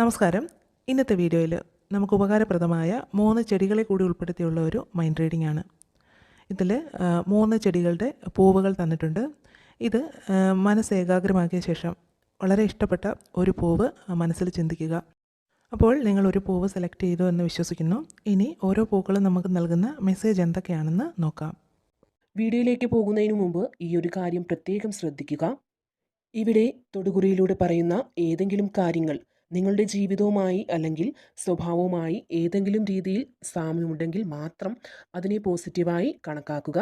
നമസ്കാരം. ഇന്നത്തെ വീഡിയോയിൽ നമുക്ക് ഉപകാരപ്രദമായ മൂന്ന് ചെടികളെ കൂടി ഉൾപ്പെടുത്തിയുള്ള ഒരു മൈൻഡ് റീഡിംഗ് ആണ്. ഇതിൽ മൂന്ന് ചെടികളുടെ പൂവുകൾ തന്നിട്ടുണ്ട്. ഇത് മനസ്സ് ഏകാഗ്രമാക്കിയ ശേഷം വളരെ ഇഷ്ടപ്പെട്ട ഒരു പൂവ് മനസ്സിൽ ചിന്തിക്കുക. അപ്പോൾ നിങ്ങൾ ഒരു പൂവ് സെലക്ട് ചെയ്തു എന്ന് വിശ്വസിക്കുന്നു. ഇനി ഓരോ പൂക്കളും നമുക്ക് നൽകുന്ന മെസ്സേജ് എന്തൊക്കെയാണെന്ന് നോക്കാം. വീഡിയോയിലേക്ക് പോകുന്നതിന് മുമ്പ് ഈ ഒരു കാര്യം പ്രത്യേകം ശ്രദ്ധിക്കുക. ഇവിടെ തൊടുകുറിയിലൂടെ പറയുന്ന ഏതെങ്കിലും കാര്യങ്ങൾ നിങ്ങളുടെ ജീവിതവുമായി അല്ലെങ്കിൽ സ്വഭാവവുമായി ഏതെങ്കിലും രീതിയിൽ സാമ്യമുണ്ടെങ്കിൽ മാത്രം അതിനെ പോസിറ്റീവായി കണക്കാക്കുക.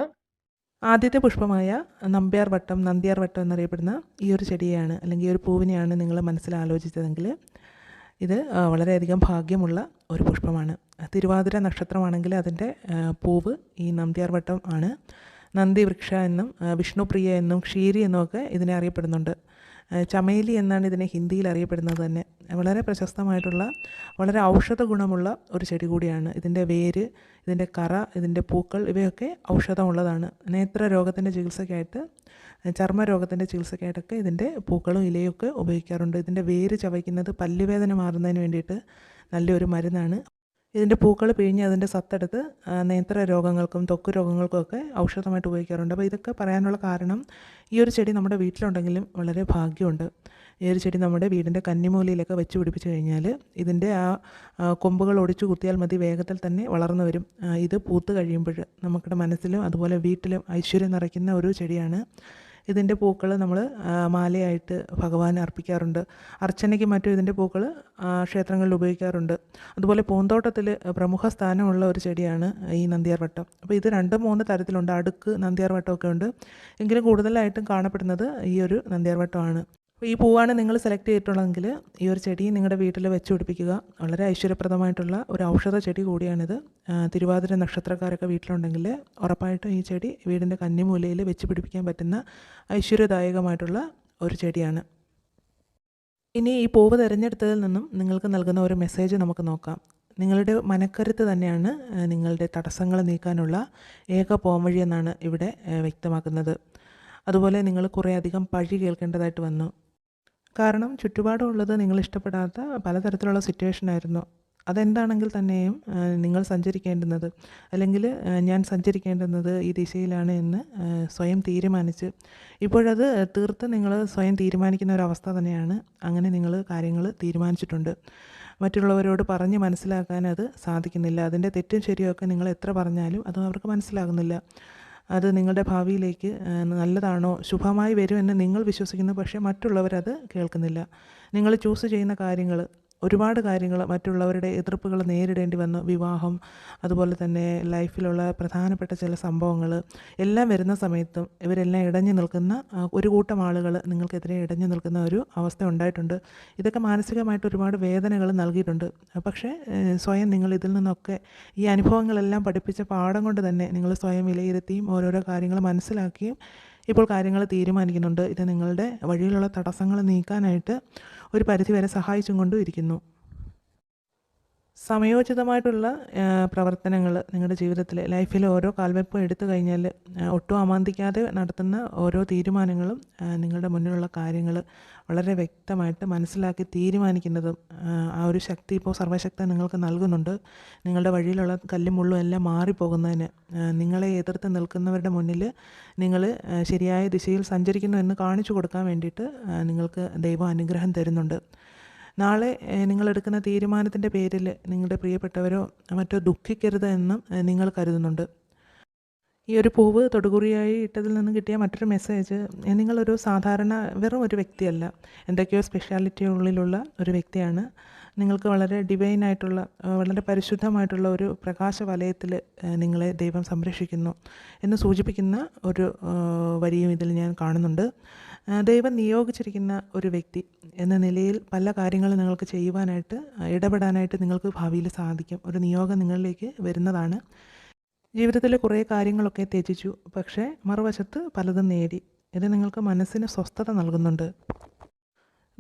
ആദ്യത്തെ പുഷ്പമായ നമ്പ്യാർ വട്ടം നന്ദ്യാർ വട്ടം എന്നറിയപ്പെടുന്ന ഈ ഒരു ചെടിയാണ് അല്ലെങ്കിൽ ഒരു പൂവിനെയാണ് നിങ്ങൾ മനസ്സിൽ ആലോചിച്ചതെങ്കിൽ ഇത് വളരെയധികം ഭാഗ്യമുള്ള ഒരു പുഷ്പമാണ്. തിരുവാതിര നക്ഷത്രമാണെങ്കിൽ അതിന്റെ പൂവ് ഈ നന്ദ്യാർ വട്ടം ആണ്. നന്ദി വൃക്ഷ എന്നും വിഷ്ണുപ്രിയ എന്നും ക്ഷീരി എന്നും ഒക്കെ ഇതിനെ അറിയപ്പെടുന്നുണ്ട്. ചമേലി എന്നാണ് ഇതിനെ ഹിന്ദിയിൽ അറിയപ്പെടുന്നത് തന്നെ. വളരെ പ്രശസ്തമായിട്ടുള്ള വളരെ ഔഷധ ഗുണമുള്ള ഒരു ചെടി കൂടിയാണ്. ഇതിന്റെ വേര് ഇതിന്റെ കറ ഇതിന്റെ പൂക്കൾ ഇവയൊക്കെ ഔഷധമുള്ളതാണ്. നേത്ര രോഗത്തിന്റെ ചികിത്സയ്ക്കായിട്ട് ചർമ്മ രോഗത്തിന്റെ ചികിത്സയ്ക്കായിട്ടൊക്കെ ഇതിന്റെ പൂക്കളും ഇലയൊക്കെ ഉപയോഗിക്കാറുണ്ട്. ഇതിന്റെ വേര് ചവയ്ക്കുന്നത് പല്ലുവേദന മാറുന്നതിന് വേണ്ടിയിട്ട് നല്ലൊരു മരുന്നാണ്. ഇതിന്റെ പൂക്കൾ പിഴിഞ്ഞ് അതിന്റെ സത്തെടുത്ത് നേത്ര രോഗങ്ങൾക്കും ത്വക്ക് രോഗങ്ങൾക്കും ഒക്കെ ഔഷധമായിട്ട് ഉപയോഗിക്കാറുണ്ട്. അപ്പോൾ ഇതൊക്കെ പറയാനുള്ള കാരണം ഈ ഒരു ചെടി നമ്മുടെ വീട്ടിലുണ്ടെങ്കിലും വളരെ ഭാഗ്യമുണ്ട്. ഈ ഒരു ചെടി നമ്മുടെ വീടിന്റെ കന്നിമൂലയിലൊക്കെ വെച്ച് പിടിപ്പിച്ച് കഴിഞ്ഞാൽ ഇതിന്റെ ആ, കൊമ്പുകൾ ഒടിച്ചു കുത്തിയാൽ മതി വേഗത്തിൽ തന്നെ വളർന്നു വരും. ഇത് പൂത്ത് കഴിയുമ്പോൾ നമ്മുടെ മനസ്സിലും അതുപോലെ വീട്ടിലും ഐശ്വര്യം നിറയ്ക്കുന്ന ഒരു ചെടിയാണ് ഇതിന്റെ പൂക്കൾ നമ്മൾ മാലയായിട്ട് ഭഗവാൻ അർപ്പിക്കാറുണ്ട്. അർച്ചനയ്ക്ക് മറ്റും ഇതിന്റെ പൂക്കൾ ക്ഷേത്രങ്ങളിൽ ഉപയോഗിക്കാറുണ്ട്. അതുപോലെ പൂന്തോട്ടത്തിൽ പ്രമുഖ സ്ഥാനമുള്ള ഒരു ചെടിയാണ് ഈ നന്ദിയാർ വട്ടം. അപ്പോൾ ഇത് രണ്ട് മൂന്ന് തരത്തിലുണ്ട്. അടുക്ക് നന്ദിയാർ വട്ടമൊക്കെ ഉണ്ട്. എങ്കിലും കൂടുതലായിട്ടും കാണപ്പെടുന്നത് ഈ ഒരു നന്ദിയാർ വട്ടമാണ്. ഈ പൂവാണ് നിങ്ങൾ സെലക്ട് ചെയ്തിട്ടുള്ളതെങ്കിൽ ഈ ഒരു ചെടി നിങ്ങളുടെ വീട്ടിൽ വെച്ച് പിടിപ്പിക്കുക. വളരെ ഐശ്വര്യപ്രദമായിട്ടുള്ള ഒരു ഔഷധ ചെടി കൂടിയാണിത്. തിരുവാതിര നക്ഷത്രക്കാരൊക്കെ വീട്ടിലുണ്ടെങ്കിൽ ഉറപ്പായിട്ടും ഈ ചെടി വീടിന്റെ കന്നിമൂലയിൽ വെച്ച് പിടിപ്പിക്കാൻ പറ്റുന്ന ഐശ്വര്യദായകമായിട്ടുള്ള ഒരു ചെടിയാണ്. ഇനി ഈ പൂവ് തിരഞ്ഞെടുത്തതിൽ നിന്നും നിങ്ങൾക്ക് നൽകുന്ന ഒരു മെസ്സേജ് നമുക്ക് നോക്കാം. നിങ്ങളുടെ മനക്കരുത്ത് തന്നെയാണ് നിങ്ങളുടെ തടസ്സങ്ങൾ നീക്കാനുള്ള ഏക പോംവഴി എന്നാണ് ഇവിടെ വ്യക്തമാക്കുന്നത്. അതുപോലെ നിങ്ങൾ കുറേ അധികം പഴി കേൾക്കേണ്ടതായിട്ട് വന്നു. കാരണം ചുറ്റുപാടുമുള്ളത് നിങ്ങൾ ഇഷ്ടപ്പെടാത്ത പലതരത്തിലുള്ള സിറ്റുവേഷൻ ആയിരുന്നു അതെന്താണെങ്കിൽ തന്നെയും നിങ്ങൾ സഞ്ചരിക്കേണ്ടുന്നത് അല്ലെങ്കിൽ ഞാൻ സഞ്ചരിക്കേണ്ടുന്നത് ഈ ദിശയിലാണ് എന്ന് സ്വയം തീരുമാനിച്ച്. ഇപ്പോഴത് തീർത്ത് നിങ്ങൾ സ്വയം തീരുമാനിക്കുന്ന ഒരു അവസ്ഥ തന്നെയാണ്. അങ്ങനെ നിങ്ങൾ കാര്യങ്ങൾ തീരുമാനിച്ചിട്ടുണ്ട്. മറ്റുള്ളവരോട് പറഞ്ഞ് മനസ്സിലാക്കാൻ അത് സാധിക്കുന്നില്ല. അതിന്റെ തെറ്റും ശരിയൊക്കെ നിങ്ങൾ എത്ര പറഞ്ഞാലും അത് അവർക്ക് മനസ്സിലാകുന്നില്ല. അത് നിങ്ങളുടെ ഭാവിയിലേക്ക് നല്ലതാണോ ശുഭമായി വരുമെന്ന് നിങ്ങൾ വിശ്വസിക്കുന്നു പക്ഷേ മറ്റുള്ളവരത് കേൾക്കുന്നില്ല. നിങ്ങൾ ചൂസ് ചെയ്യുന്ന കാര്യങ്ങൾ ഒരുപാട് കാര്യങ്ങൾ മറ്റുള്ളവരുടെ എതിർപ്പുകൾ നേരിടേണ്ടി വന്നു. വിവാഹം അതുപോലെ തന്നെ ലൈഫിലുള്ള പ്രധാനപ്പെട്ട ചില സംഭവങ്ങൾ എല്ലാം വരുന്ന സമയത്തും ഇവരെല്ലാം ഇടഞ്ഞു നിൽക്കുന്ന ഒരു കൂട്ടം ആളുകൾ നിങ്ങൾക്കെതിരെ ഇടഞ്ഞു നിൽക്കുന്ന ഒരു അവസ്ഥ ഉണ്ടായിട്ടുണ്ട്. ഇതൊക്കെ മാനസികമായിട്ട് ഒരുപാട് വേദനകൾ നൽകിയിട്ടുണ്ട്. പക്ഷേ സ്വയം നിങ്ങൾ ഇതിൽ നിന്നൊക്കെ ഈ അനുഭവങ്ങളെല്ലാം പഠിപ്പിച്ച പാഠം കൊണ്ട് തന്നെ നിങ്ങൾ സ്വയം വിലയിരുത്തിയും ഓരോരോ കാര്യങ്ങൾ മനസ്സിലാക്കിയും ഇപ്പോൾ കാര്യങ്ങൾ തീരുമാനിക്കുന്നുണ്ട്. ഇത് നിങ്ങളുടെ വഴിയിലുള്ള തടസ്സങ്ങൾ നീക്കാനായിട്ട് ഒരു പരിധിവരെ സഹായിച്ചും കൊണ്ടും ഇരിക്കുന്നു. സമയോചിതമായിട്ടുള്ള പ്രവർത്തനങ്ങൾ നിങ്ങളുടെ ജീവിതത്തിൽ ലൈഫിൽ ഓരോ കാൽവെപ്പും എടുത്തു കഴിഞ്ഞാൽ ഒട്ടും അമാന്തിക്കാതെ നടത്തുന്ന ഓരോ തീരുമാനങ്ങളും നിങ്ങളുടെ മുന്നിലുള്ള കാര്യങ്ങൾ വളരെ വ്യക്തമായിട്ട് മനസ്സിലാക്കി തീരുമാനിക്കുന്നതും ആ, ഒരു ശക്തി ഇപ്പോൾ സർവശക്തൻ നിങ്ങൾക്ക് നൽകുന്നുണ്ട്. നിങ്ങളുടെ വഴിയിലുള്ള കല്ലും മുള്ളും എല്ലാം മാറിപ്പോകുന്നതിന് നിങ്ങളെ എതിർത്ത് നിൽക്കുന്നവരുടെ മുന്നിൽ നിങ്ങൾ ശരിയായ ദിശയിൽ സഞ്ചരിക്കുന്നു എന്ന് കാണിച്ചു കൊടുക്കാൻ വേണ്ടിയിട്ട് നിങ്ങൾക്ക് ദൈവം അനുഗ്രഹം തരുന്നുണ്ട്. നാളെ നിങ്ങളെടുക്കുന്ന തീരുമാനത്തിന്റെ പേരിൽ നിങ്ങളുടെ പ്രിയപ്പെട്ടവരോ മറ്റോ ദുഃഖിക്കരുത് എന്നും നിങ്ങൾ കരുതുന്നുണ്ട്. ഈ ഒരു പൂവ് തൊടുകുറിയായി ഇട്ടതിൽ നിന്ന് കിട്ടിയ മറ്റൊരു മെസ്സേജ് നിങ്ങളൊരു സാധാരണ വെറും ഒരു വ്യക്തിയല്ല എന്തൊക്കെയോ സ്പെഷ്യാലിറ്റി ഉള്ളിലുള്ള ഒരു വ്യക്തിയാണ്. നിങ്ങൾക്ക് വളരെ ഡിവൈൻ ആയിട്ടുള്ള വളരെ പരിശുദ്ധമായിട്ടുള്ള ഒരു പ്രകാശ വലയത്തിൽ നിങ്ങളെ ദൈവം സംരക്ഷിക്കുന്നു എന്ന് സൂചിപ്പിക്കുന്ന ഒരു വരിയും ഇതിൽ ഞാൻ കാണുന്നുണ്ട്. ദൈവം നിയോഗിച്ചിരിക്കുന്ന ഒരു വ്യക്തി എന്ന നിലയിൽ പല കാര്യങ്ങളും നിങ്ങൾക്ക് ചെയ്യുവാനായിട്ട് ഇടപെടാനായിട്ട് നിങ്ങൾക്ക് ഭാവിയിൽ സാധിക്കും. ഒരു നിയോഗം നിങ്ങളിലേക്ക് വരുന്നതാണ്. ജീവിതത്തിൽ കുറേ കാര്യങ്ങളൊക്കെ ത്യജിച്ചു. പക്ഷേ മറുവശത്ത് പലതും നേടി. ഇത് നിങ്ങൾക്ക് മനസ്സിന് സ്വസ്ഥത നൽകുന്നുണ്ട്.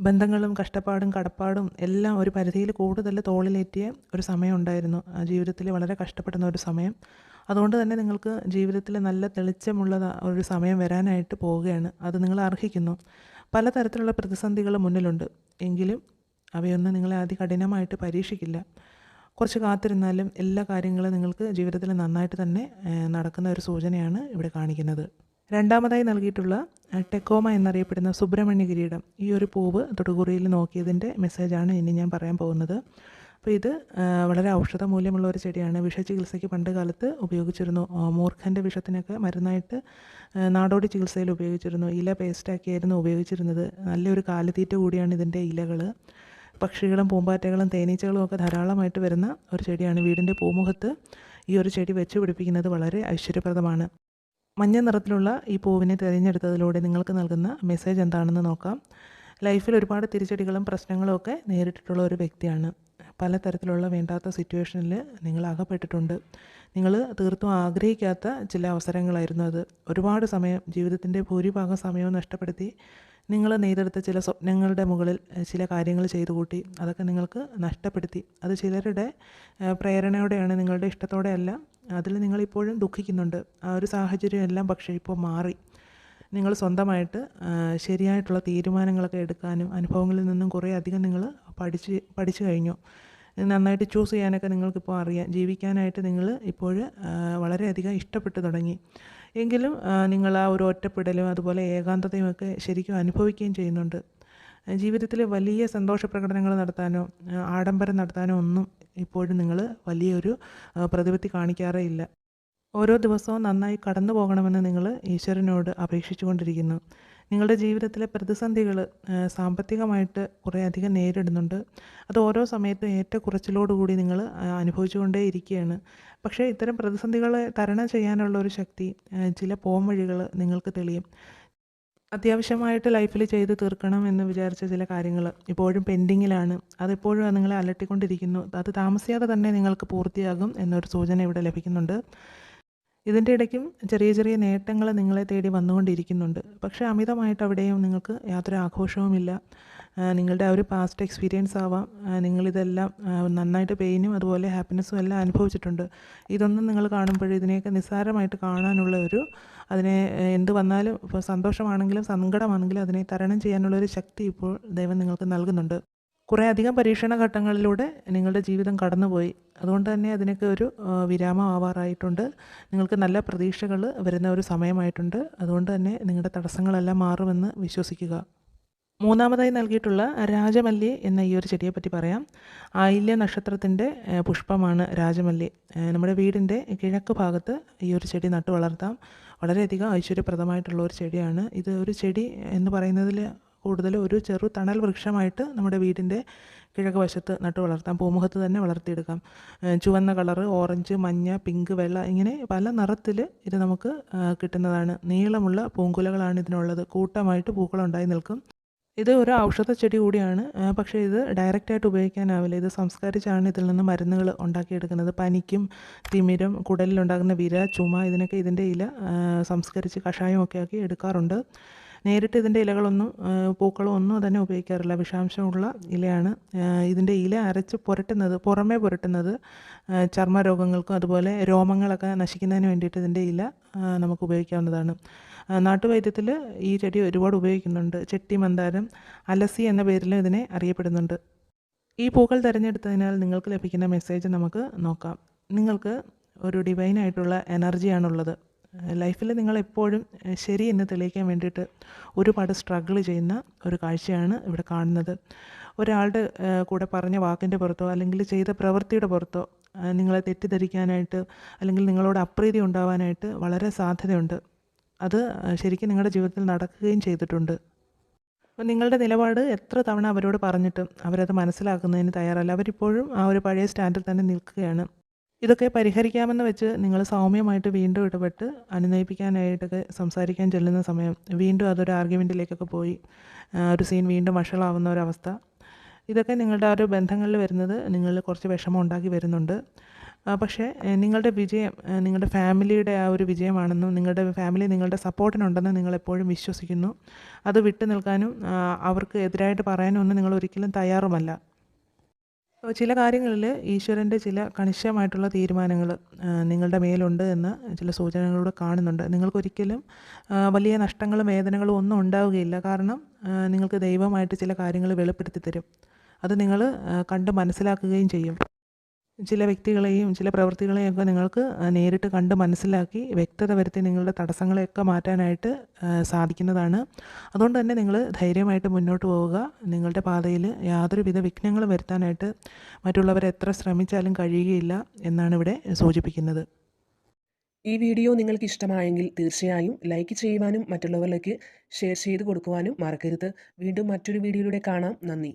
ബന്ധങ്ങളും കഷ്ടപ്പാടും കടപ്പാടും എല്ലാം ഒരു പരിധിയിൽ കൂടുതൽ തോളിലേറ്റിയ ഒരു സമയം ഉണ്ടായിരുന്നു. ആ ജീവിതത്തിൽ വളരെ കഷ്ടപ്പെടുന്ന ഒരു സമയം. അതുകൊണ്ട് തന്നെ നിങ്ങൾക്ക് ജീവിതത്തിൽ നല്ല തെളിച്ചമുള്ള ഒരു സമയം വരാനായിട്ട് പോവുകയാണ്. അത് നിങ്ങൾ അർഹിക്കുന്നു. പലതരത്തിലുള്ള പ്രതിസന്ധികൾ മുന്നിലുണ്ട്. എങ്കിലും അവയൊന്നും നിങ്ങളെ അതികഠിനമായിട്ട് പരീക്ഷിക്കില്ല. കുറച്ച് കാത്തിരുന്നാലും എല്ലാ കാര്യങ്ങളും നിങ്ങൾക്ക് ജീവിതത്തിൽ നന്നായിട്ട് തന്നെ നടക്കുന്ന ഒരു സൂചനയാണ് ഇവിടെ കാണിക്കുന്നത്. രണ്ടാമതായി നൽകിയിട്ടുള്ള ടെക്കോമ എന്നറിയപ്പെടുന്ന സുബ്രഹ്മണ്യ കിരീടം. ഈ ഒരു പൂവ് തൊടുകുറിയിൽ നോക്കിയതിന്റെ മെസ്സേജാണ് ഇനി ഞാൻ പറയാൻ പോകുന്നത്. അപ്പോൾ ഇത് വളരെ ഔഷധ മൂല്യമുള്ള ഒരു ചെടിയാണ്. വിഷചികിത്സയ്ക്ക് പണ്ട് കാലത്ത് ഉപയോഗിച്ചിരുന്നു. മൂർഖന്റെ വിഷത്തിനൊക്കെ മരുന്നായിട്ട് നാടോടി ചികിത്സയിൽ ഉപയോഗിച്ചിരുന്നു. ഇല പേസ്റ്റാക്കിയായിരുന്നു ഉപയോഗിച്ചിരുന്നത്. നല്ലൊരു കാലിത്തീറ്റ കൂടിയാണ് ഇതിന്റെ ഇലകൾ പക്ഷികളും പൂമ്പാറ്റകളും തേനീച്ചകളും ഒക്കെ ധാരാളമായിട്ട് വരുന്ന ഒരു ചെടിയാണ്. വീടിന്റെ പൂമുഖത്ത് ഈ ഒരു ചെടി വെച്ച് പിടിപ്പിക്കുന്നത് വളരെ ഐശ്വര്യപ്രദമാണ്. മഞ്ഞ നിറത്തിലുള്ള ഈ പൂവിനെ തിരഞ്ഞെടുത്തതിലൂടെ നിങ്ങൾക്ക് നൽകുന്ന മെസ്സേജ് എന്താണെന്ന് നോക്കാം. ലൈഫിൽ ഒരുപാട് തിരിച്ചടികളും പ്രശ്നങ്ങളും ഒക്കെ നേരിട്ടിട്ടുള്ള ഒരു വ്യക്തിയാണ്. പലതരത്തിലുള്ള വേണ്ടാത്ത സിറ്റുവേഷനിൽ നിങ്ങൾ അകപ്പെട്ടിട്ടുണ്ട്. നിങ്ങൾ തീർത്തും ആഗ്രഹിക്കാത്ത ചില അവസരങ്ങളായിരുന്നു അത്. ഒരുപാട് സമയം ജീവിതത്തിന്റെ ഭൂരിഭാഗം സമയവും നഷ്ടപ്പെടുത്തി നിങ്ങൾ നെയ്തെടുത്ത ചില സ്വപ്നങ്ങളുടെ മുകളിൽ ചില കാര്യങ്ങൾ ചെയ്തു കൂട്ടി അതൊക്കെ നിങ്ങൾക്ക് നഷ്ടപ്പെടുത്തി. അത് ചിലരുടെ പ്രേരണയോടെയാണ് നിങ്ങളുടെ ഇഷ്ടത്തോടെ അല്ല അതിൽ നിങ്ങളിപ്പോഴും ദുഃഖിക്കുന്നുണ്ട്. ആ ഒരു സാഹചര്യം എല്ലാം പക്ഷേ ഇപ്പോൾ മാറി. നിങ്ങൾ സ്വന്തമായിട്ട് ശരിയായിട്ടുള്ള തീരുമാനങ്ങളൊക്കെ എടുക്കാനും അനുഭവങ്ങളിൽ നിന്നും കുറേ അധികം നിങ്ങൾ പഠിച്ച് പഠിച്ചു കഴിഞ്ഞു. നന്നായിട്ട് ചൂസ് ചെയ്യാനൊക്കെ നിങ്ങൾക്കിപ്പോൾ അറിയാം. ജീവിക്കാനായിട്ട് നിങ്ങൾ ഇപ്പോൾ വളരെയധികം ഇഷ്ടപ്പെട്ടു തുടങ്ങി. എങ്കിലും നിങ്ങൾ ആ ഒരു ഒറ്റപ്പെടലും അതുപോലെ ഏകാന്തതയും ഒക്കെ ശരിക്കും അനുഭവിക്കുകയും ചെയ്യുന്നുണ്ട്. ജീവിതത്തിലെ വലിയ സന്തോഷ പ്രകടനങ്ങൾ നടത്താനോ ആഡംബരം നടത്താനോ ഒന്നും ഇപ്പോഴും നിങ്ങൾ വലിയൊരു പ്രതിപത്തി കാണിക്കാറേ ഇല്ല. ഓരോ ദിവസവും നന്നായി കടന്നു പോകണമെന്ന് നിങ്ങൾ ഈശ്വരനോട് അപേക്ഷിച്ചുകൊണ്ടിരിക്കുന്നു. നിങ്ങളുടെ ജീവിതത്തിലെ പ്രതിസന്ധികൾ സാമ്പത്തികമായിട്ട് കുറേ അധികം നേരിടുന്നുണ്ട്. അത് ഓരോ സമയത്തും ഏറ്റക്കുറച്ചിലോടുകൂടി നിങ്ങൾ അനുഭവിച്ചുകൊണ്ടേ ഇരിക്കുകയാണ് പക്ഷേ ഇത്തരം പ്രതിസന്ധികളെ തരണം ചെയ്യാനുള്ള ഒരു ശക്തി ചില പോംവഴികൾ നിങ്ങൾക്ക് തെളിയും. അത്യാവശ്യമായിട്ട് ലൈഫിൽ ചെയ്ത് തീർക്കണം എന്ന് വിചാരിച്ച ചില കാര്യങ്ങൾ ഇപ്പോഴും പെൻഡിങ്ങിലാണ്. അതിപ്പോഴും അത് നിങ്ങളെ അലട്ടിക്കൊണ്ടിരിക്കുന്നു. അത് താമസിയാതെ തന്നെ നിങ്ങൾക്ക് പൂർത്തിയാകും എന്നൊരു സൂചന ഇവിടെ ലഭിക്കുന്നുണ്ട്. ഇതിന്റെ ഇടയ്ക്കും ചെറിയ ചെറിയ നേട്ടങ്ങൾ നിങ്ങളെ തേടി വന്നുകൊണ്ടിരിക്കുന്നുണ്ട്. പക്ഷേ അമിതമായിട്ട് അവിടെയും നിങ്ങൾക്ക് യാതൊരു ആഘോഷവുമില്ല. നിങ്ങളുടെ ആ ഒരു പാസ്റ്റ് എക്സ്പീരിയൻസ് ആവാം. നിങ്ങളിതെല്ലാം നന്നായിട്ട് പെയിനും അതുപോലെ ഹാപ്പിനെസ്സും എല്ലാം അനുഭവിച്ചിട്ടുണ്ട്. ഇതൊന്നും നിങ്ങൾ കാണുമ്പോൾ ഇതിനെയൊക്കെ നിസ്സാരമായിട്ട് കാണാനുള്ള ഒരു അതിനെ എന്ത് വന്നാലും ഇപ്പോൾ സന്തോഷമാണെങ്കിലും സങ്കടമാണെങ്കിലും അതിനെ തരണം ചെയ്യാനുള്ള ഒരു ശക്തി ഇപ്പോൾ ദൈവം നിങ്ങൾക്ക് നൽകുന്നുണ്ട്. കുറേ അധികം പരീക്ഷണ ഘട്ടങ്ങളിലൂടെ നിങ്ങളുടെ ജീവിതം കടന്നുപോയി. അതുകൊണ്ട് തന്നെ അതിനൊക്കെ ഒരു വിരാമം ആവാറായിട്ടുണ്ട് നിങ്ങൾക്ക് നല്ല പ്രതീക്ഷകൾ വരുന്ന ഒരു സമയമായിട്ടുണ്ട്. അതുകൊണ്ട് തന്നെ നിങ്ങളുടെ തടസ്സങ്ങളെല്ലാം മാറുമെന്ന് വിശ്വസിക്കുക. മൂന്നാമതായി നൽകിയിട്ടുള്ള രാജമല്ലി എന്ന ഈ ഒരു ചെടിയെ പറ്റി പറയാം. ആയില്യ നക്ഷത്രത്തിന്റെ പുഷ്പമാണ് രാജമല്ലി. നമ്മുടെ വീടിന്റെ കിഴക്ക് ഭാഗത്ത് ഈ ഒരു ചെടി നട്ടു വളർത്താം വളരെയധികം ഐശ്വര്യപ്രദമായിട്ടുള്ള ഒരു ചെടിയാണ്. ഇത് ഒരു ചെടി എന്ന് പറയുന്നതിൽ കൂടുതൽ ഒരു ചെറു തണൽ വൃക്ഷമായിട്ട് നമ്മുടെ വീടിന്റെ കിഴക്ക് വശത്ത് നട്ടു വളർത്താം. പൂമുഖത്ത് തന്നെ വളർത്തിയെടുക്കാം. ചുവന്ന കളറ് ഓറഞ്ച് മഞ്ഞ പിങ്ക് വെള്ള ഇങ്ങനെ പല നിറത്തിൽ ഇത് നമുക്ക് കിട്ടുന്നതാണ്. നീളമുള്ള പൂങ്കുലകളാണ് ഇതിനുള്ളത്. കൂട്ടമായിട്ട് പൂക്കളുണ്ടായി നിൽക്കും. ഇത് ഒരു ഔഷധ ചെടി കൂടിയാണ്. പക്ഷേ ഇത് ഡയറക്റ്റായിട്ട് ഉപയോഗിക്കാനാവില്ല. ഇത് സംസ്കരിച്ചാണ് ഇതിൽ നിന്ന് മരുന്നുകൾ ഉണ്ടാക്കിയെടുക്കുന്നത്. പനിക്കും തിമിരം കുടലിലുണ്ടാകുന്ന വിര ചുമ ഇതിനൊക്കെ ഇതിന്റെ ഇല സംസ്കരിച്ച് കഷായമൊക്കെ ആക്കി എടുക്കാറുണ്ട്. നേരിട്ട് ഇതിന്റെ ഇലകളൊന്നും പൂക്കളും ഒന്നും തന്നെ ഉപയോഗിക്കാറില്ല. വിഷാംശമുള്ള ഇലയാണ്. ഇതിന്റെ ഇല അരച്ച് പുരട്ടുന്നത് പുറമേ പുരട്ടുന്നത് ചർമ്മ രോഗങ്ങൾക്കും അതുപോലെ രോമങ്ങളൊക്കെ നശിക്കുന്നതിന് വേണ്ടിയിട്ട് ഇതിന്റെ ഇല നമുക്ക് ഉപയോഗിക്കാവുന്നതാണ്. നാട്ടുവൈദ്യത്തിൽ ഈ ചെടി ഒരുപാട് ഉപയോഗിക്കുന്നുണ്ട്. ചെട്ടി മന്ദാരം അലസി എന്ന പേരിലും ഇതിനെ അറിയപ്പെടുന്നുണ്ട്. ഈ പൂക്കൾ തിരഞ്ഞെടുത്തതിനാൽ നിങ്ങൾക്ക് ലഭിക്കുന്ന മെസ്സേജ് നമുക്ക് നോക്കാം. നിങ്ങൾക്ക് ഒരു ഡിവൈനായിട്ടുള്ള എനർജിയാണുള്ളത്. ലൈഫിൽ നിങ്ങൾ എപ്പോഴും ശരി എന്ന് തെളിയിക്കാൻ വേണ്ടിയിട്ട് ഒരുപാട് സ്ട്രഗിൾ ചെയ്യുന്ന ഒരു കാഴ്ചയാണ് ഇവിടെ കാണുന്നത്. ഒരാളുടെ കൂടെ പറഞ്ഞ വാക്കിന്റെ പുറത്തോ അല്ലെങ്കിൽ ചെയ്ത പ്രവൃത്തിയുടെ പുറത്തോ നിങ്ങളെ തെറ്റിദ്ധരിക്കാനായിട്ട് അല്ലെങ്കിൽ നിങ്ങളോട് അപ്രീതി ഉണ്ടാവാനായിട്ട് വളരെ സാധ്യതയുണ്ട്. അത് ശരിക്കും നിങ്ങളുടെ ജീവിതത്തിൽ നടക്കുകയും ചെയ്തിട്ടുണ്ട്. അപ്പോൾ നിങ്ങളുടെ നിലപാട് എത്ര തവണ അവരോട് പറഞ്ഞിട്ടും അവരത് മനസ്സിലാക്കുന്നതിന് തയ്യാറല്ല. അവരിപ്പോഴും ആ ഒരു പഴയ സ്റ്റാൻഡിൽ തന്നെ നിൽക്കുകയാണ്. ഇതൊക്കെ പരിഹരിക്കാമെന്ന് വെച്ച് നിങ്ങൾ സൗമ്യമായിട്ട് വീണ്ടും ഇടപെട്ട് അനുനയിപ്പിക്കാനായിട്ടൊക്കെ സംസാരിക്കാൻ ചെല്ലുന്ന സമയം വീണ്ടും അതൊരു ആർഗ്യുമെന്റിലേക്കൊക്കെ പോയി ഒരു സീൻ വീണ്ടും വഷളാവുന്ന ഒരവസ്ഥ. ഇതൊക്കെ നിങ്ങളുടെ ആ ഒരു ബന്ധങ്ങളിൽ വരുന്നത് നിങ്ങൾ കുറച്ച് വിഷമം ഉണ്ടാക്കി വരുന്നുണ്ട്. പക്ഷേ നിങ്ങളുടെ വിജയം നിങ്ങളുടെ ഫാമിലിയുടെ ആ ഒരു വിജയമാണെന്നും നിങ്ങളുടെ ഫാമിലി നിങ്ങളുടെ സപ്പോർട്ടിനുണ്ടെന്ന് നിങ്ങൾ എപ്പോഴും വിശ്വസിക്കുന്നു. അത് വിട്ടു നിൽക്കാനും അവർക്ക് എതിരായിട്ട് പറയാനും ഒന്നും നിങ്ങൾ ഒരിക്കലും തയ്യാറുമല്ല. ചില കാര്യങ്ങളിൽ ഈശ്വരന്റെ ചില കണിശമായിട്ടുള്ള തീരുമാനങ്ങൾ നിങ്ങളുടെ മേലുണ്ട് എന്ന് ചില സൂചനകളിലൂടെ കാണുന്നുണ്ട്. നിങ്ങൾക്കൊരിക്കലും വലിയ നഷ്ടങ്ങളും വേദനകളും ഒന്നും ഉണ്ടാവുകയില്ല. കാരണം നിങ്ങൾക്ക് ദൈവമായിട്ട് ചില കാര്യങ്ങൾ വെളിപ്പെടുത്തി തരും അത് നിങ്ങൾ കണ്ട് മനസ്സിലാക്കുകയും ചെയ്യും. ചില വ്യക്തികളെയും ചില പ്രവൃത്തികളെയും ഒക്കെ നിങ്ങൾക്ക് നേരിട്ട് കണ്ട് മനസ്സിലാക്കി വ്യക്തത വരുത്തി നിങ്ങളുടെ തടസ്സങ്ങളെയൊക്കെ മാറ്റാനായിട്ട് സാധിക്കുന്നതാണ്. അതുകൊണ്ട് തന്നെ നിങ്ങൾ ധൈര്യമായിട്ട് മുന്നോട്ട് പോവുക. നിങ്ങളുടെ പാതയിൽ യാതൊരുവിധ വിഘ്നങ്ങളും വരുത്താനായിട്ട് മറ്റുള്ളവർ എത്ര ശ്രമിച്ചാലും കഴിയുകയില്ല എന്നാണ് ഇവിടെ സൂചിപ്പിക്കുന്നത്. ഈ വീഡിയോ നിങ്ങൾക്ക് ഇഷ്ടമായെങ്കിൽ തീർച്ചയായും ലൈക്ക് ചെയ്യുവാനും മറ്റുള്ളവരിലേക്ക് ഷെയർ ചെയ്ത് കൊടുക്കുവാനും മറക്കരുത്. വീണ്ടും മറ്റൊരു വീഡിയോയിലൂടെ കാണാം. നന്ദി.